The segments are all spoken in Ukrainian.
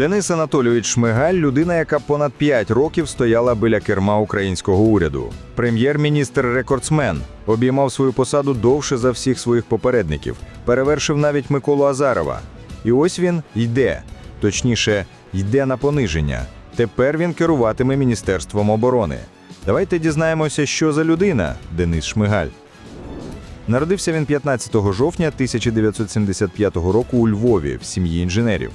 Денис Анатолійович Шмигаль людина, яка понад 5 років стояла біля керма українського уряду. Прем'єр-міністр-рекордсмен обіймав свою посаду довше за всіх своїх попередників, перевершив навіть Миколу Азарова. І ось він йде, точніше, йде на пониження. Тепер він керуватиме Міністерством оборони. Давайте дізнаємося, що за людина Денис Шмигаль. Народився він 15 жовтня 1975 року у Львові в сім'ї інженерів.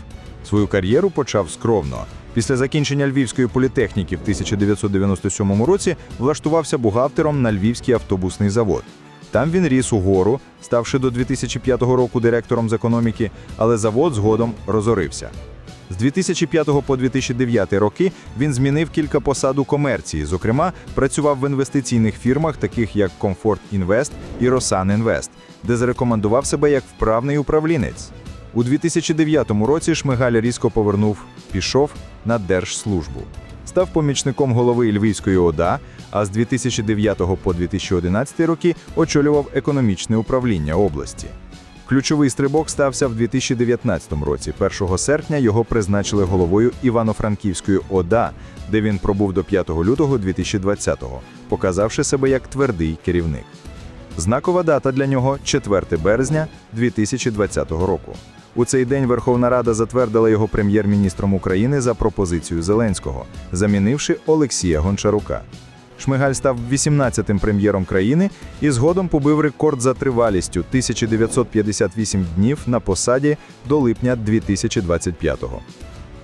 Свою кар'єру почав скромно. Після закінчення Львівської політехніки в 1997 році влаштувався бухгалтером на Львівський автобусний завод. Там він ріс угору, ставши до 2005 року директором з економіки, але завод згодом розорився. З 2005 по 2009 роки він змінив кілька посад у комерції. Зокрема, працював в інвестиційних фірмах, таких як Comfort Invest і Rosan Invest, де зарекомендував себе як вправний управлінець. У 2009 році Шмигаль різко повернув, пішов на держслужбу. Став помічником голови Львівської ОДА, а з 2009 по 2011 роки очолював економічне управління області. Ключовий стрибок стався в 2019 році. 1 серпня його призначили головою Івано-Франківської ОДА, де він пробув до 5 лютого 2020-го, показавши себе як твердий керівник. Знакова дата для нього 4 березня 2020 року. У цей день Верховна Рада затвердила його прем'єр-міністром України за пропозицією Зеленського, замінивши Олексія Гончарука. Шмигаль став 18-тим прем'єром країни і згодом побив рекорд за тривалістю 1958 днів на посаді до липня 2025-го.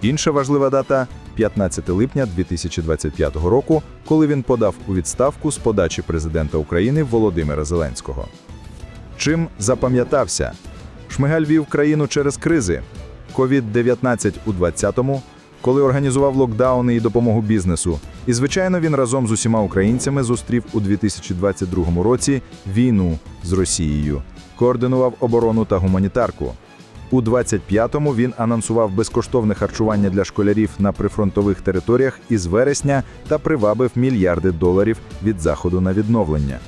Інша важлива дата 15 липня 2025 року, коли він подав у відставку з подачі президента України Володимира Зеленського. Чим запам'ятався? Шмигаль вів країну через кризи. COVID-19 у 20-му, коли організував локдауни і допомогу бізнесу. І, звичайно, він разом з усіма українцями зустрів у 2022 році війну з Росією, координував оборону та гуманітарку. У 25-му він анонсував безкоштовне харчування для школярів на прифронтових територіях із вересня та привабив мільярди доларів від заходу на відновлення.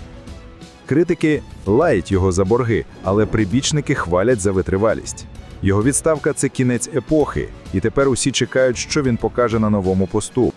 Критики лають його за борги, але прибічники хвалять за витривалість. Його відставка це кінець епохи, і тепер усі чекають, що він покаже на новому посту.